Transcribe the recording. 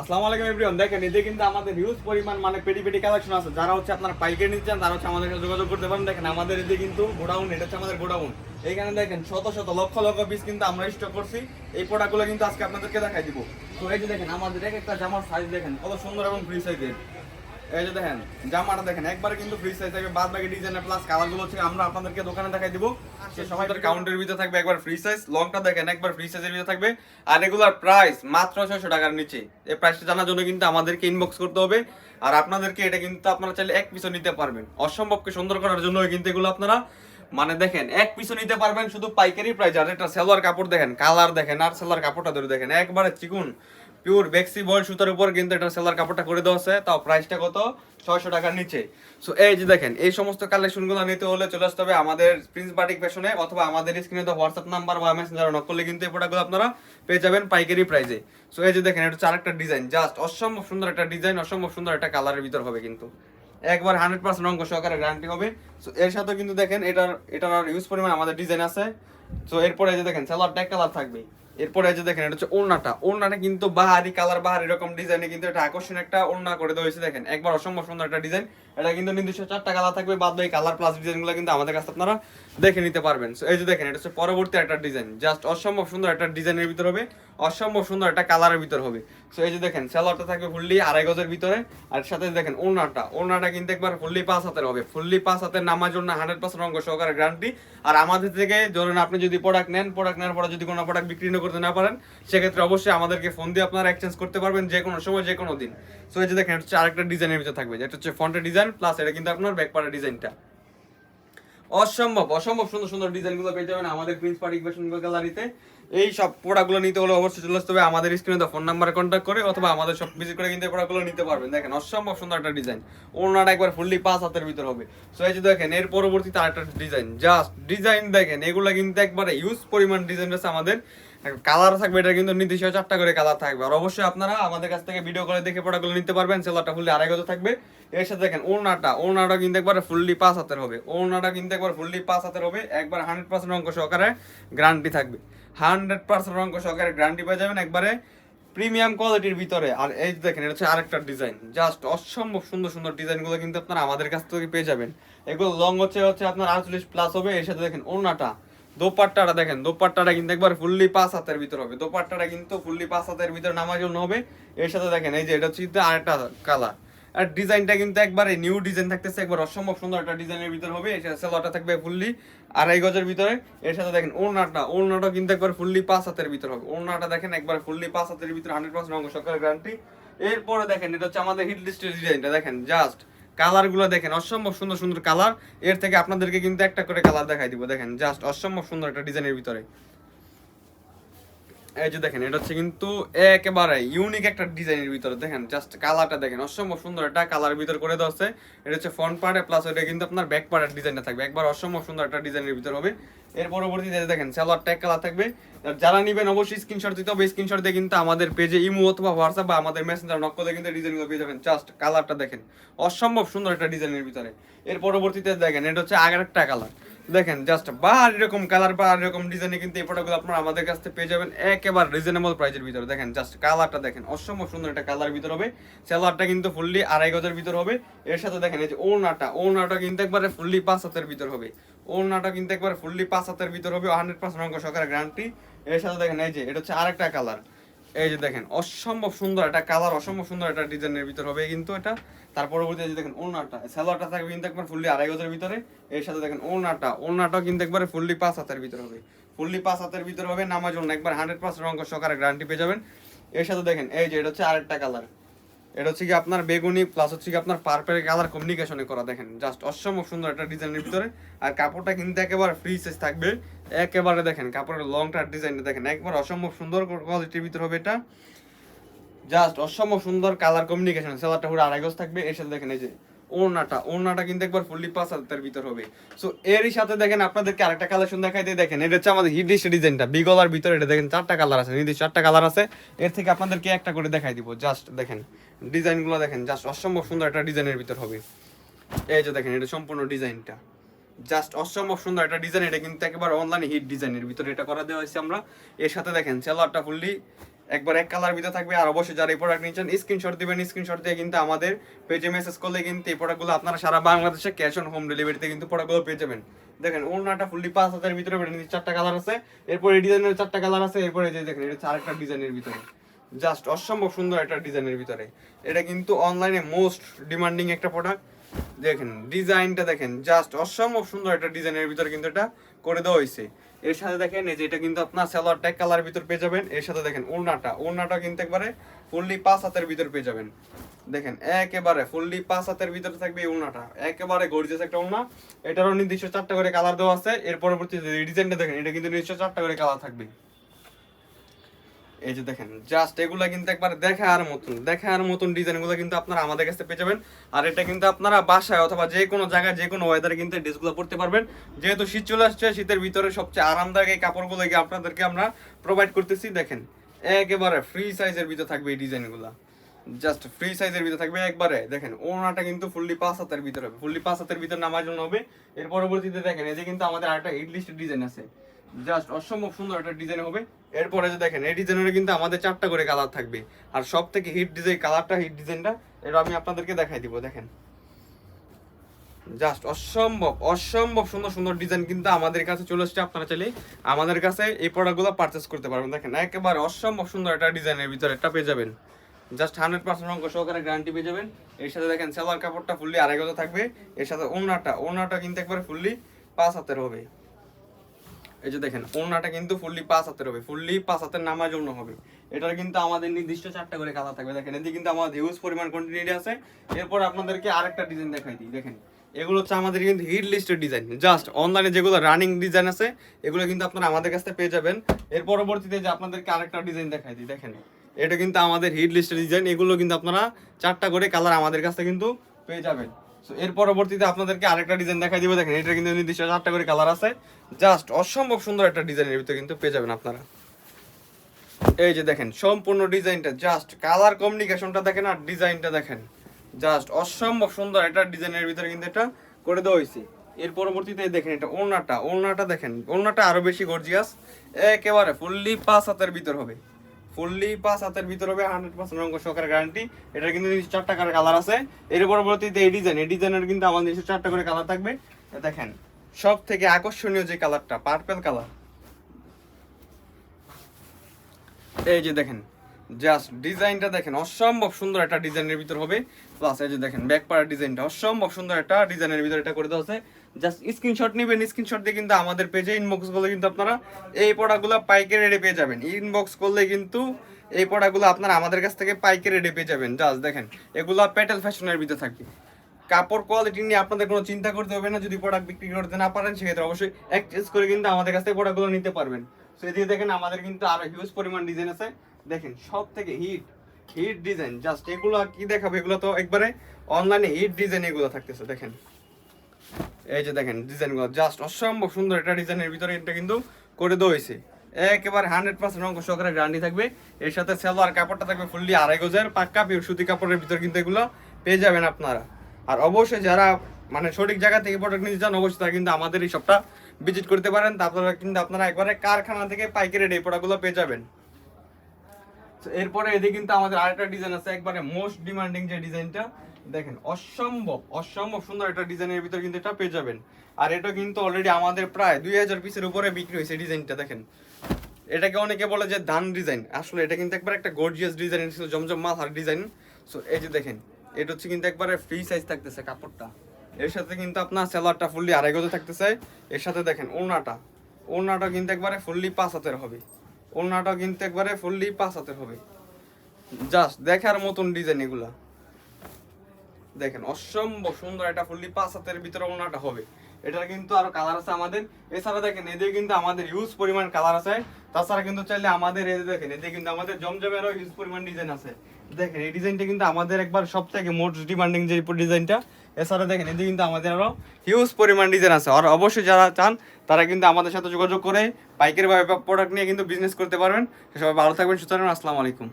আসসালামু আলাইকুম এভরিওয়ান দেখেন, এতে কিন্তু আমাদের হিউজ পরিমাণ মানে পেটি পেটি কালেকশন আছে। যারা হচ্ছে আপনারা পাইকারি নিতে চান, তারা হচ্ছে আমাদের সাথে যোগাযোগ করতে পারেন। দেখেন, আমাদের এতে কিন্তু গোডাউন, এটা হচ্ছে আমাদের গোডাউন। এইখানে দেখেন, শত শত, লক্ষ লক্ষ পিস কিন্তু আমরা স্টক করছি। এই প্রোডাক্টগুলো কিন্তু আজকে আপনাদেরকে দেখাই দিব। তো এই যে দেখেন, আমাদের এক একটা জামার সাইজ দেখেন, কত সুন্দর এবং ফ্রি সাইজের এই যে দেখেন জামাটা দেখেন একবারে কিন্তু ফ্রি সাইজ থাকবে। বাদ বাকি ডিজাইনের প্লাস কালারগুলো হচ্ছে আমরা আপনাদেরকে দোকানে দেখাই দিব। সে সময় কাউন্টের ভিতরে থাকবে একবার ফ্রি সাইজ লংটা দেখেন একবার ফ্রি সাইজের ভিতরে থাকবে। আর রেগুলার প্রাইস মাত্র ছয়শো টাকার নিচে। এই প্রাইসটা জানার জন্য কিন্তু আমাদেরকে ইনবক্স করতে হবে। আর আপনাদেরকে এটা কিন্তু আপনারা চাইলে এক পিসও নিতে পারবেন। অসম্ভবকে সুন্দর করার জন্য কিন্তু এগুলো আপনারা মানে দেখেন এক পিসও নিতে পারবেন শুধু পাইকারি প্রাইস আর একটা সেলোয়ার কাপড় দেখেন কালার দেখেন আর সেলোয়ার কাপড়টা ধরে দেখেন একবারে চিকুন। পিওর বেক্সি বল সুতার উপর কিন্তু এটা সেলার কাপড়টা করে দেওয়া আছে। তাও প্রাইসটা কত? ছয়শো টাকার নিচে। সো এই যে দেখেন, এই সমস্ত কালেকশনগুলো নিতে হলে চলে আসতে হবে আমাদের প্রিন্স বাটিক ফ্যাশনে অথবা আমাদের স্ক্রিনে তো হোয়াটসঅ্যাপ নাম্বার বা মেসেঞ্জার নক করলে কিন্তু এই প্রোডাক্টগুলো আপনারা পেয়ে যাবেন পাইকারি প্রাইসে সো এই যে দেখেন, এটা হচ্ছে আরেকটা ডিজাইন জাস্ট অসম্ভব সুন্দর একটা ডিজাইন অসম্ভব সুন্দর একটা কালারের ভিতর হবে কিন্তু। একবার হান্ড্রেড পার্সেন্ট অঙ্ক সহকারে গ্যারান্টি হবে। সো এর সাথে কিন্তু দেখেন, এটার এটার ইউজ পরিমাণ আমাদের ডিজাইন আছে। সো এরপরে যে দেখেন সালোয়ারটা এক কালার থাকবে। এরপরে যে দেখেন, এটা হচ্ছে ওড়নাটা। ওড়নাটা কিন্তু বাহারি, কালার বাহারি এরকম ডিজাইনে কিন্তু এটা আকর্ষণ একটা ওড়না করে দেওয়া হয়েছে, দেখেন। একবার অসম্ভব সুন্দর একটা ডিজাইন এটা কিন্তু নির্দিষ্ট চারটা কালার থাকবে, বাদ বাকি কালার প্লাস ডিজাইনগুলো কিন্তু আমাদের কাছে আপনারা দেখে নিতে পারবেন। সো এই যে দেখেন, এটা হচ্ছে পরবর্তী একটা ডিজাইন জাস্ট অসম্ভব সুন্দর একটা ডিজাইনের ভিতরে হবে। অসম্ভব সুন্দর একটা কালারের ভিতর হবে। সো এই যে দেখেন স্যালোয়ারটা থাকবে ফুললি আড়াই গজের ভিতরে, আর সাথে দেখেন, ওড়নাটা। ওড়নাটা কিন্তু একবার ফুললি পাঁচ হাতের হবে। ফুললি পাঁচ হাতের নামার জন্য হান্ড্রেড পার্সেন্ট অঙ্ক সহকারে গ্যারান্টি আর আমাদের থেকে ধরুন আপনি যদি প্রোডাক্ট নেন প্রোডাক্ট নেওয়ার পরে যদি কোনো প্রোডাক্ট বিক্রি করতে না পারেন, সেক্ষেত্রে অবশ্যই আমাদেরকে ফোন দিয়ে আপনারা এক্সচেঞ্জ করতে পারবেন যে কোনো সময়, যে কোনো দিন। সো এই যে দেখেন হচ্ছে আরেকটা ডিজাইনের ভিতরে থাকবে। যেটা হচ্ছে ফ্রন্টের ডিজাইন প্লাস এটা কিন্তু আপনার ব্যাকপারের ডিজাইনটা অসম্ভব অসম্ভব সুন্দর সুন্দর ডিজাইনগুলো পেয়ে যাবেন আমাদের প্রিন্স পার্টি গ্যালারিতে এই সব প্রোডাক্টগুলো নিতে হলে অবশ্যই চলে আসতে হবে আমাদের স্ক্রিনে ফোন নাম্বারে কন্ট্যাক্ট করে অথবা আমাদের সব ভিজিট করে কিন্তু প্রোডাক্টগুলো নিতে পারবেন। দেখেন, অসম্ভব সুন্দর একটা ডিজাইন ওনাটা একবার ফুললি পাঁচ হাতের ভিতর হবে। সো এই যে দেখেন, এর পরবর্তীতে আরেকটা ডিজাইন জাস্ট ডিজাইন দেখেন, এগুলো কিন্তু একবারে ইউজ পরিমাণ ডিজাইন আছে আমাদের। কালার থাকবে, এটা কিন্তু নির্দিষ্ট চারটা করে কালার থাকবে। আর অবশ্যই আপনারা আমাদের কাছ থেকে ভিডিও করে দেখে প্রোডাক্টগুলো নিতে পারবেন। সেলারটা ফুললি আড়াই গজ থাকবে। এর সাথে দেখেন, ওনাটা ওনাটা কিন্তু একবার ফুললি পাঁচ হাতের হবে। ওনাটা কিন্তু একবার ফুললি পাঁচ হাতের হবে। একবার হান্ড্রেড পার্সেন্ট অঙ্ক সহকারে গ্যারান্টি থাকবে। হান্ড্রেড পার্সেন্ট অঙ্ক সহকারে গ্যারান্টি পেয়ে যাবেন একবারে প্রিমিয়াম কোয়ালিটির ভিতরে। আর এই দেখেন, এটা হচ্ছে আরেকটা ডিজাইন জাস্ট অসম্ভব সুন্দর সুন্দর ডিজাইনগুলো কিন্তু আপনারা আমাদের কাছ থেকে পেয়ে যাবেন। এগুলো লং হচ্ছে হচ্ছে আপনার আটচল্লিশ প্লাস হবে, এর সাথে দেখেন ওনাটা দোপাট্টাটা দেখেন, দোপাট্টাটা কিন্তু একবার ফুললি পাঁচ হাতের ভিতর হবে। দোপাট্টাটা কিন্তু ফুললি পাঁচ হাতের ভিতর নামার জন্য হবে। এর সাথে দেখেন, এই যে এটা হচ্ছে কিন্তু আরেকটা কালার আর ডিজাইনটা কিন্তু একবারে নিউ ডিজাইন থাকতেছে, একবার অসম্ভব সুন্দর একটা ডিজাইনের ভিতর হবে, এর সাথে সেলোয়ারটা থাকবে ফুললি আড়াই গজের ভিতরে, এর সাথে দেখেন ওড়নাটা ওড়নাটা কিন্তু একবার ফুললি পাঁচ হাতের ভিতর হবে। ওড়নাটা দেখেন একবার ফুললি পাঁচ হাতের ভিতরে হান্ড্রেড পার্সেন্ট অঙ্গ সরকারের গ্যারান্টি এরপরে দেখেন, এটা হচ্ছে আমাদের হিট লিস্টের ডিজাইনটা দেখেন জাস্ট কালারগুলো দেখেন, অসম্ভব সুন্দর সুন্দর কালারের থেকে আপনাদেরকে কিন্তু একটা করে কালার দেখাই দিব, দেখেন জাস্ট অসম্ভব সুন্দর একটা ডিজাইনের ভিতরে। এই যে দেখেন, এটা হচ্ছে কিন্তু একেবারে ইউনিক একটা ডিজাইনের ভিতরে। দেখেন জাস্ট কালারটা দেখেন, অসম্ভব সুন্দর একটা কালার ভিতর করে দেওয়া আছে। এটা হচ্ছে ফ্রন্ট পার্টে প্লাস এটা কিন্তু আপনার ব্যাক পার্টের ডিজাইনটা থাকবে। একবার অসম্ভব সুন্দর একটা ডিজাইনের ভিতর হবে। এর পরবর্তীতে দেখেন সালোয়ার ট্যাগ কালার থাকবে। যারা নিবেন অবশ্যই স্ক্রিনশট দিতে হবে। স্ক্রিনশট দিয়ে কিন্তু আমাদের পেজে ইমো অথবা হোয়াটসঅ্যাপ বা আমাদের মেসেঞ্জার নক করলে কিন্তু ডিজাইনগুলো পেয়ে যাবেন। জাস্ট কালারটা দেখেন, অসম্ভব সুন্দর একটা ডিজাইনের ভিতরে। এর পরবর্তীতে দেখেন, এটা হচ্ছে আগের একটা কালার দেখেন জাস্ট বাহার এরকম কালার বা এরকম ডিজাইনে কিন্তু এই প্রোডাক্টগুলো আপনারা আমাদের কাছ থেকে পেয়ে যাবেন একেবারে রিজনেবল প্রাইসের ভিতরে। দেখেন জাস্ট কালারটা দেখেন, অসম্ভব সুন্দর একটা কালার ভিতর হবে। সেলারটা কিন্তু ফুললি আড়াই গজের ভিতর হবে। এর সাথে দেখেন, এই যে ওনাটা ওনাটা কিন্তু একবারে ফুললি পাঁচ হাতের ভিতর হবে। ওনাটা কিন্তু একবারে ফুললি পাঁচ হাতের ভিতর হবে হান্ড্রেড পার্সেন্ট অঙ্ক সহকারে গ্যারান্টি এর সাথে দেখেন, এই যে, এটা হচ্ছে আরেকটা কালার এই যে দেখেন, অসম্ভব সুন্দর একটা কালার অসম্ভব সুন্দর একটা ডিজাইনের ভিতর হবে কিন্তু এটা। তার পরবর্তী এই যে দেখেন ওনাটা সালোয়ারটা থাকবে কিন্তু একবার ফুললি আড়াই হাজারের ভিতরে। এর সাথে দেখেন ওনাটা ওনাটাও কিন্তু একবারে ফুললি পাঁচ হাতের ভিতর হবে। ফুললি পাঁচ হাতের ভিতর হবে, নামাজ একবার হান্ড্রেড পার্সেন্ট অঙ্ক সহকারে গ্যারান্টি পেয়ে যাবেন। এর সাথে দেখেন, এই যে এটা হচ্ছে আরেকটা কালার এটা হচ্ছে কি আপনার বেগুনি প্লাস হচ্ছে কি আপনার পার্পেল কালার কমিউনিকেশনে করা, দেখেন জাস্ট অসম্ভব সুন্দর একটা ডিজাইনের ভিতরে। আর কাপড়টা কিন্তু একেবারে ফ্রি সাইজ থাকবে। একেবারে দেখেন, কাপড়ের লংটার ডিজাইনটা দেখেন, একবার অসম্ভব সুন্দর কোয়ালিটির ভিতরে হবে এটা। জাস্ট অসম্ভব সুন্দর কালার কমিউনিকেশন সেলারটা পুরো আড়াই গজ থাকবে। এর সাথে দেখেন, এই যে ওড়নাটা ওড়নাটা কিন্তু একবার ফুললি পাঁচ হাতের ভিতর হবে। সো এরই সাথে দেখেন, আপনাদেরকে আরেকটা কালেকশন দেখাই দিয়ে দেখেন, এটা হচ্ছে আমাদের হিডিশ ডিজাইনটা বিগলার ভিতরে এটা দেখেন, চারটা কালার আছে, নির্দিষ্ট চারটা কালার আছে। এর থেকে আপনাদেরকে একটা করে দেখাই দিব জাস্ট দেখেন। ডিজাইনগুলো দেখেন জাস্ট অসম্ভব সুন্দর একটা ডিজাইনের ভিতর হবে। এই যে দেখেন, এটা সম্পূর্ণ ডিজাইনটা। জাস্ট অসম্ভব সুন্দর একটা ডিজাইন, এটা কিন্তু একেবারে অনলাইন হিট ডিজাইনের ভিতরে এটা করা দেওয়া হয়েছে আমরা। এর সাথে দেখেন সেলারটা ফুললি একবার এক কালার ভিতরে থাকবে, আর অবশ্যই যারা এই প্রোডাক্ট নিচ্ছেন স্ক্রিনশট দিবেন স্ক্রিনশট দিয়ে কিন্তু আমাদের পেজে মেসেজ করলে কিন্তু এই প্রোডাক্টগুলো আপনারা সারা বাংলাদেশে ক্যাশ অন হোম ডেলিভারিতে কিন্তু প্রোডাক্টগুলো পেয়ে যাবেন। দেখেন, ওড়নাটা ফুললি পাঁচ হাজারের ভিতরে চারটা কালার আছে, এরপরে ডিজাইনের চারটা কালার আছে, এরপরে যে দেখেন, এটা হচ্ছে আরেকটা ডিজাইনের ভিতরে। জাস্ট অসম্ভব সুন্দর একটা ডিজাইনের ভিতরে। এটা কিন্তু অনলাইনে মোস্ট ডিমান্ডিং একটা প্রোডাক্ট দেখেন, ডিজাইনটা দেখেন, জাস্ট অসম্ভব সুন্দর একটা ডিজাইনের ভিতরে কিন্তু এটা করে দেওয়া হয়েছে। এর সাথে দেখেন, এই যে এটা কিন্তু আপনার সালোয়ার ট্যাগ কালার ভিতর পেয়ে যাবেন। এর সাথে দেখেন, ওড়নাটা। ওড়নাটা কিন্তু একবারে ফুললি পাঁচ হাতের ভিতর পেয়ে যাবেন। দেখেন, একেবারে ফুললি পাঁচ হাতের ভিতরে থাকবে এই ওড়নাটা। একেবারে গর্জিয়াস একটা ওড়না। এটারও নির্দিষ্ট চারটা করে কালার দেওয়া আছে। এর পরবর্তী ডিজাইনটা দেখেন, এটা কিন্তু নির্দিষ্ট চারটা করে কালার থাকবে। এই যে দেখেন জাস্ট এগুলা কিন্তু একবার দেখার মতন দেখার মতন ডিজাইনগুলো কিন্তু আপনারা আমাদের কাছে পেয়ে যাবেন। আর এটা কিন্তু আপনারা বাসায় অথবা যে কোনো জায়গায়, যে কোনো ওয়েদারে কিন্তু এই ড্রেসগুলো পরতে পারবেন। যেহেতু শীত চলে আসছে, শীতের ভিতরে সবচেয়ে আরামদায়ক এই কাপড়গুলো আপনাদেরকে আমরা প্রোভাইড করতেছি। দেখেন, একেবারে ফ্রি সাইজের ভিতরে থাকবে এই ডিজাইনগুলো জাস্ট ফ্রি সাইজের ভিতরে থাকবে একবারে, দেখেন ওনাটা কিন্তু ফুললি পাঁচ হাতের ভিতরে হবে ফুললি পাঁচ হাতের ভিতরে নামার জন্য হবে। এর পরবর্তীতে দেখেন এই যে কিন্তু আমাদের আরেকটা হিট লিস্ট ডিজাইন আছে। জাস্ট অসম্ভব সুন্দর একটা ডিজাইন হবে। এরপরে যে দেখেন, এই ডিজাইনের কিন্তু আমাদের চারটা করে কালার থাকবে। আর সব থেকে হিট ডিজাইন কালারটা হিট ডিজাইনটা এটা আমি আপনাদেরকে দেখাই দিব, দেখেন। জাস্ট অসম্ভব অসম্ভব সুন্দর সুন্দর ডিজাইন কিন্তু আমাদের কাছে চলে আসছে আপনারা চাইলে আমাদের কাছে এই প্রোডাক্টগুলো পারচেস করতে পারবেন। দেখেন, একেবারে অসম্ভব সুন্দর একটা ডিজাইনের ভিতরে একটা পেয়ে যাবেন। জাস্ট হান্ড্রেড পার্সেন্ট অঙ্ক সহকারে গ্যারান্টি পেয়ে যাবেন। এর সাথে দেখেন সেলার কাপড়টা ফুললি আড়াই গজ থাকবে। এর সাথে ওনাটা ওনাটা কিন্তু একবারে ফুললি পাঁচ হাতের হবে। এই যে দেখেন, ওড়নাটা কিন্তু ফুললি পাঁচ হাতের হবে ফুললি পাঁচ হাতের নামার জন্য হবে। এটার কিন্তু আমাদের নির্দিষ্ট চারটা করে কালার থাকবে। দেখেন, এদিকে কিন্তু আমাদের হিউজ পরিমাণ কোয়ান্টিটি আছে। এরপর আপনাদেরকে আরেকটা ডিজাইন দেখাই দিই, দেখেন। এগুলো হচ্ছে আমাদের কিন্তু হিট লিস্টের ডিজাইন জাস্ট অনলাইনে যেগুলো রানিং ডিজাইন আছে, এগুলো কিন্তু আপনারা আমাদের কাছ পেয়ে যাবেন। এর পরবর্তীতে যে আপনাদেরকে আরেকটা ডিজাইন দেখাই দিই, দেখেন। এটা কিন্তু আমাদের হিট লিস্টের ডিজাইন এগুলো কিন্তু আপনারা চারটা করে কালার আমাদের কাছ কিন্তু পেয়ে যাবেন। এর পরবর্তীতে আপনাদেরকে আরেকটা ডিজাইন দেখাই দিব। দেখেন, এটা কিন্তু নির্দিষ্ট চারটা করে কালার আছে। জাস্ট অসম্ভব সুন্দর একটা ডিজাইনের ভিতরে কিন্তু পেয়ে যাবেন আপনারা। এই যে দেখেন, সম্পূর্ণ ডিজাইনটা জাস্ট কালার কমিউনিকেশনটা দেখেন আর ডিজাইনটা দেখেন। জাস্ট অসম্ভব সুন্দর একটা ডিজাইনের ভিতরে কিন্তু এটা করে দেওয়া হয়েছে। এর পরবর্তীতে দেখেন এটা ওড়নাটা। ওড়নাটা দেখেন, ওড়নাটা আরও বেশি গর্জিয়াস একেবারে ফুললি পাঁচ হাতের ভিতর হবে। ফুললি পাঁচ হাতের ভিতর হবে হান্ড্রেড পার্সেন্ট রঙ সহকারে গ্যারান্টি এটা কিন্তু চারটা করে কালার আছে। এর পরবর্তীতে এই ডিজাইন এই ডিজাইনের কিন্তু আমাদের নিশ্চয়ই চারটা করে কালার থাকবে। দেখেন সব থেকে আকর্ষণীয় যে কালারটা পার্পেল কালার এই যে দেখেন জাস্ট ডিজাইনটা দেখেন, অসম্ভব সুন্দর একটা ডিজাইনের ভিতর হবে। প্লাস এই যে দেখেন ব্যাক পাড়ার ডিজাইনটা অসম্ভব সুন্দর একটা ডিজাইনের ভিতর এটা করে দেওয়া আছে। জাস্ট স্ক্রিনশট নেবেন স্ক্রিনশট দিয়ে কিন্তু আমাদের পেজে ইনবক্স করলে কিন্তু আপনারা এই প্রোডাক্টগুলো পাইকারি রেটে পেয়ে যাবেন। ইনবক্স করলে কিন্তু এই প্রোডাক্টগুলো আপনারা আমাদের কাছ থেকে পাইকারি রেটে পেয়ে যাবেন। জাস্ট দেখেন, এগুলো প্যাটেল ফ্যাশনের ভিতরে থাকবে। কাপড় কোয়ালিটি নিয়ে আপনাদের কোনো চিন্তা করতে হবে না, যদি প্রোডাক্ট বিক্রি করতে না পারেন, সেক্ষেত্রে অবশ্যই এক্সচেঞ্জ করে কিন্তু আমাদের কাছ থেকে প্রোডাক্টগুলো নিতে পারবেন। তো এদিকে দেখেন আমাদের কিন্তু আরও হিউজ পরিমাণ ডিজাইন আছে। দেখেন সব থেকে হিট হিট ডিজাইন জাস্ট এগুলো কি দেখাবো? এগুলো তো একবারে অনলাইনে হিট ডিজাইন এগুলো থাকতেছে, দেখেন। এই যে দেখেন, ডিজাইনগুলো জাস্ট অসম্ভব সুন্দর একটা ডিজাইনের ভিতরে এটা কিন্তু করে দেওয়া একেবারে হান্ড্রেড পার্সেন্ট অঙ্ক সহকারে গ্যারান্টি থাকবে। এর সাথে সেলোয়ার কাপড়টা থাকবে ফুললি আড়াই গজের, পাক্কা পিওর সুতি কাপড়ের ভিতর কিন্তু এগুলো পেয়ে যাবেন আপনারা। আর অবশ্যই যারা মানে সঠিক জায়গা থেকে প্রোডাক্ট নিতে চান, অবশ্যই তারা কিন্তু আমাদের এই শপটা ভিজিট করতে পারেন। তারপরে কিন্তু আপনারা একবারে কারখানা থেকে পাইকারি এই প্রোডাক্টগুলো পেয়ে যাবেন। এরপরে এদিকে কিন্তু আমাদের আরেকটা ডিজাইন আছে, একবারে মোস্ট ডিমান্ডিং যে ডিজাইনটা দেখেন, অসম্ভব অসম্ভব সুন্দর একটা ডিজাইনের ভিতর কিন্তু এটা পেয়ে যাবেন। আর এটা কিন্তু অলরেডি আমাদের প্রায় দুই হাজার পিসের উপরে বিক্রি হয়েছে ডিজাইনটা, দেখেন। এটাকে অনেকে বলে যে ধান ডিজাইন। আসলে এটা কিন্তু একবার একটা গর্জিয়াস ডিজাইন ছিল জমজম মাথার ডিজাইন। সো এই যে দেখেন, এটা হচ্ছে কিন্তু একবারে ফ্রি সাইজ থাকতেছে কাপড়টা। এর সাথে কিন্তু আপনার সেলারটা ফুললি আড়াই থাকতেছে। এর সাথে দেখেন, ওড়নাটা। ওড়নাটা কিন্তু একবারে ফুললি পাঁচ হাতের হবে। ওড়নাটা কিন্তু একবারে ফুললি পাঁচ হাতের হবে। জাস্ট দেখার মতন ডিজাইন এগুলা। দেখেন, অসম্ভব সুন্দর একটা ফুললি পাঁচ হাতের ভিতরে ওনাটা হবে। এটার কিন্তু আরও কালার আছে আমাদের। এছাড়া দেখেন, এদের কিন্তু আমাদের ইউজ পরিমাণ কালার আছে। তাছাড়া কিন্তু চাইলে আমাদের এই দেখেন, এদের কিন্তু আমাদের জমজমেরও ইউজ পরিমাণ ডিজাইন আছে। দেখেন, এই ডিজাইনটা কিন্তু আমাদের একবার সব থেকে মোস্ট ডিমান্ডিং যে ডিজাইনটা এছাড়া দেখেন এদিকে কিন্তু আমাদের আরও হিউজ পরিমাণ ডিজাইন আছে। আর অবশ্যই যারা চান, তারা কিন্তু আমাদের সাথে যোগাযোগ করে পাইকারি ভাবে প্রোডাক্ট নিয়ে কিন্তু বিজনেস করতে পারবেন। সবাই ভালো থাকবেন সুতরাং আসসালামু আলাইকুম।